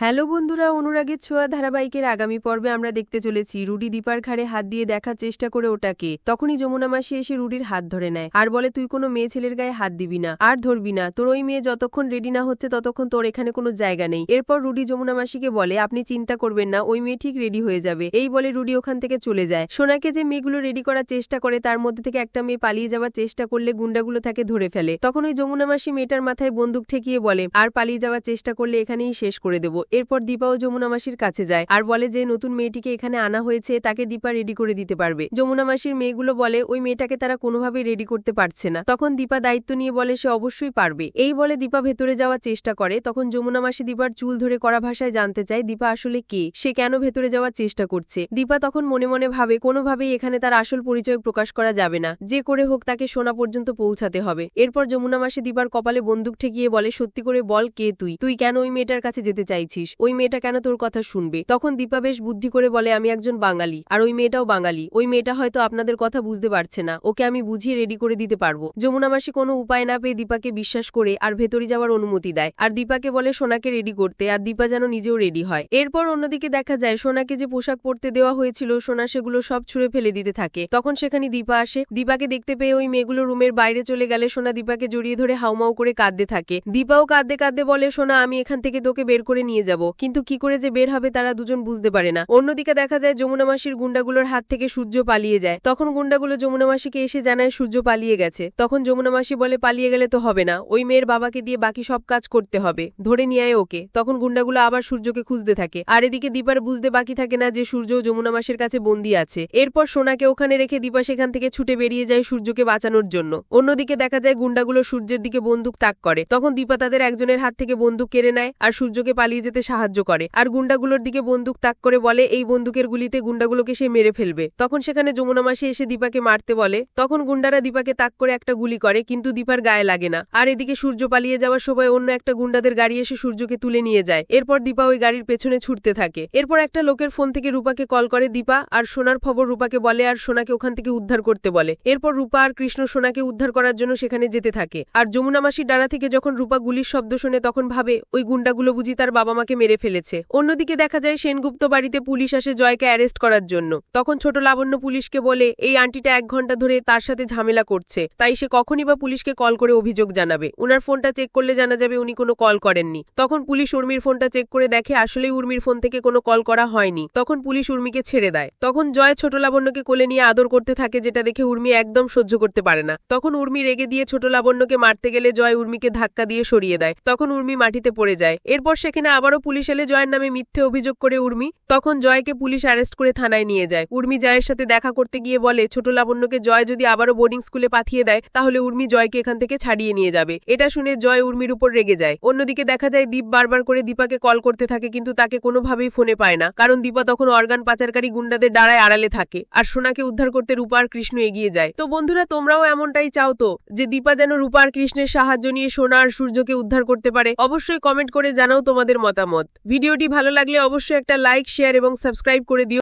Hello বন্ধুরা, অনুরাগের ছোঁয়া ধারাবাহিকের আগামী পর্বে আমরা দেখতে চলেছি। রুডি দীপার ঘাড়ে হাত দিয়ে দেখার চেষ্টা করে ওটাকে। তখনই যমুনা মাসি এসে রুডির হাত ধরে নেয়। আর বলে, তুই কোনো মেয়ে ছেলের গায়ে হাত দিবি না, আর ধরবি না। তোর ওই মেয়ে যতক্ষণ রেডি না হচ্ছে, ততক্ষণ তোর এখানে কোনো জায়গা নেই। এরপর রুডি যমুনা মাসিকে বলে, আপনি চিন্তা করবেন না, ওই মেয়ে ঠিক রেডি হয়ে যাবে। এই বলে রুডি ওখান থেকে চলে যায়। সোনাকে যে মেয়েগুলো রেডি করার চেষ্টা করে, তার মধ্যে থেকে একটা মেয়ে পালিয়ে যাওয়ার চেষ্টা করলে গুন্ডাগুলো তাকে ধরে ফেলে। তখন ওই যমুনা মাসি মেয়েটার মাথায় বন্দুক ঠেকিয়ে বলে, আর পালিয়ে যাওয়ার চেষ্টা করলে এখানেই শেষ করে দেবো। এরপর দীপা ও যমুনা মাসির কাছে যায় আর বলে যে, নতুন মেয়েটিকে এখানে আনা হয়েছে, তাকে দীপা রেডি করে দিতে পারবে। যমুনা মাসির মেয়েগুলো বলে, ওই মেয়েটাকে তারা কোনোভাবেই রেডি করতে পারছে না। তখন দীপা দায়িত্ব নিয়ে বলে, সে অবশ্যই পারবে। এই বলে দীপা ভেতরে যাওয়ার চেষ্টা করে। তখন যমুনা মাসি দীপার চুল ধরে কড়া ভাষায় জানতে চায়, দীপা আসলে কে? সে কেন ভেতরে যাওয়ার চেষ্টা করছে? দীপা তখন মনে মনে ভাবে, কোনোভাবেই এখানে তার আসল পরিচয় প্রকাশ করা যাবে না। যে করে হোক তাকে সোনা পর্যন্ত পৌঁছাতে হবে। এরপর যমুনা মাসি দীপার কপালে বন্দুক ঠেকিয়ে বলে, সত্যি করে বল কে তুই? তুই কেন ওই মেয়েটার কাছে যেতে চাইছিস? ওই মেয়েটা কেন তোর কথা শুনবে? তখন দীপা বেশ বুদ্ধি করে বলে, আমি একজন বাঙালি, আর ওই মেয়েটাও বাঙালি। ওই মেয়েটা হয়তো আপনাদের কথা বুঝতে পারছে না। ওকে আমি বুঝিয়ে রেডি করে দিতে পারব। যমুনা মাসি কোনো উপায় না পেয়ে দীপাকে বিশ্বাস করে আর ভেতরে যাওয়ার অনুমতি দেয়। আর দীপাকে বলে, সোনাকে রেডি করতে। আর দীপা যেন নিজেও রেডি হয়। এরপর অন্যদিকে দেখা যায়, সোনাকে যে পোশাক পরতে দেওয়া হয়েছিল, সোনা সেগুলো সব ছুঁড়ে ফেলে দিতে থাকে। তখন সেখানে দীপা আসে। দীপাকে দেখতে পেয়ে ওই মেয়েগুলো রুমের বাইরে চলে গেলে সোনা দীপাকে জড়িয়ে ধরে হাউমাউ করে কাঁদতে থাকে। দীপাও কাঁদতে কাঁদতে বলে, সোনা, আমি এখান থেকে তোকে বের করে নিয়ে যাব, কিন্তু কি করে যে বের হবে তারা দুজন বুঝতে পারে না। অন্যদিকে দেখা যায় যমুনা মাসির গুন্ডাগুলোর হাত থেকে সূর্য পালিয়ে যায়। তখন গুন্ডাগুলো যমুনা মাসিকে এসে জানায় সূর্য পালিয়ে গেছে। তখন যমুনা মাসি বলে, পালিয়ে গেলে তো হবে না। ওই মেয়ের বাবাকে দিয়ে বাকি সব কাজ করতে হবে। ধরে নিয়ে আয় ওকে। তখন গুন্ডাগুলো আবার সূর্যকে খুঁজতে থাকে। আর এদিকে দীপার বুঝতে বাকি থাকে না যে সূর্য যমুনা মাসের কাছে বন্দি আছে। এরপর সোনাকে ওখানে রেখে দীপা সেখান থেকে ছুটে বেরিয়ে যায় সূর্যকে বাঁচানোর জন্য। অন্যদিকে দেখা যায় গুন্ডাগুলো সূর্যের দিকে বন্দুক তাক করে। তখন দীপা তাদের একজনের হাত থেকে বন্দুক কেড়ে নেয় আর সূর্যকে পালিয়ে যেতে সাহায্য করে। আর গুন্ডাগুলোর দিকে বন্দুক তাক করে বলে, এই বন্দুকের গুলিতে গুন্ডাগুলোকে সে মেরে ফেলবে। তখন সেখানে যমুনা মাসি এসে দীপাকে মারতে বলে। তখন গুন্ডারা দীপাকে তাক করে একটা গুলি করে, কিন্তু দীপার গায়ে লাগে না। আর এদিকে সূর্য পালিয়ে যাওয়ার সময় অন্য একটা গুন্ডাদের গাড়ি এসে সূর্যকে তুলে নিয়ে যায়। এরপর দীপা ওই গাড়ির পেছনে ছুটতে থাকে। এরপর একটা লোকের ফোন থেকে রূপাকে কল করে দীপা, আর সোনার খবর রূপাকে বলে, আর সোনাকে ওখান থেকে উদ্ধার করতে বলে। এরপর রূপা আর কৃষ্ণ সোনাকে উদ্ধার করার জন্য সেখানে যেতে থাকে। আর যমুনা মাসির ডানা থেকে যখন রূপা গুলির শব্দ শুনে, তখন ভাবে, ওই গুন্ডাগুলো বুঝি তার বাবা মেরে ফেলেছে। অন্যদিকে দেখা যায় সেনগুপ্ত বাড়িতে পুলিশ আসে জয়কে অ্যারেস্ট করার জন্য। তখন ছোট লাবণ্য পুলিশকে বলে, এই আন্টিটা এক ঘণ্টা ধরে তার সাথে ঝামেলা করছে। তাই সে কখনই বা পুলিশকে কল করে অভিযোগ জানাবে। উনার ফোনটা চেক করলে জানা যাবে উনি কোনো কল করেননি। তখন পুলিশ উর্মির ফোনটা চেক করে দেখে আসলেই উর্মির ফোন থেকে কোনো কল করা হয়নি। তখন পুলিশ উর্মিকে ছেড়ে দেয়। তখন জয় ছোট লাবণ্যকে কোলে নিয়ে আদর করতে থাকে, যেটা দেখে উর্মি একদম সহ্য করতে পারে না। তখন উর্মি রেগে দিয়ে ছোট লাবণ্যকে মারতে গেলে জয় উর্মিকে ধাক্কা দিয়ে সরিয়ে দেয়। তখন উর্মি মাটিতে পড়ে যায়। এরপর সেখানে আবারও পুলিশ এলে জয়ের নামে মিথ্যে অভিযোগ করে উর্মি। তখন জয়কে পুলিশ অ্যারেস্ট করে থানায় নিয়ে যায়। উর্মি জয়ের সাথে দেখা করতে গিয়ে বলে, ছোট লাবণ্যকে জয় যদি আবারও বোর্ডিং স্কুলে পাঠিয়ে দেয়, তাহলে উর্মি জয়কে এখান থেকে ছাড়িয়ে নিয়ে যাবে। এটা শুনে জয় উর্মির উপর রেগে যায়। অন্যদিকে দেখা যায় দীপ বারবার করে দীপাকে কল করতে থাকে, কিন্তু তাকে কোনোভাবেই ফোনে পায় না। কারণ দীপা তখন অর্গান পাচারকারী গুন্ডাদের ডাড়ায় আড়ালে থাকে আর সোনাকে উদ্ধার করতে রূপা আর কৃষ্ণ এগিয়ে যায়। তো বন্ধুরা, তোমরাও এমনটাই চাও তো, যে দীপা যেন রূপা আর কৃষ্ণের সাহায্য নিয়ে সোনা আর সূর্যকে উদ্ধার করতে পারে? অবশ্যই কমেন্ট করে জানাও তোমাদের মতামত। ভিডিওটি ভালো লাগলে অবশ্যই একটা লাইক শেয়ার এবং সাবস্ক্রাইব করে দিও।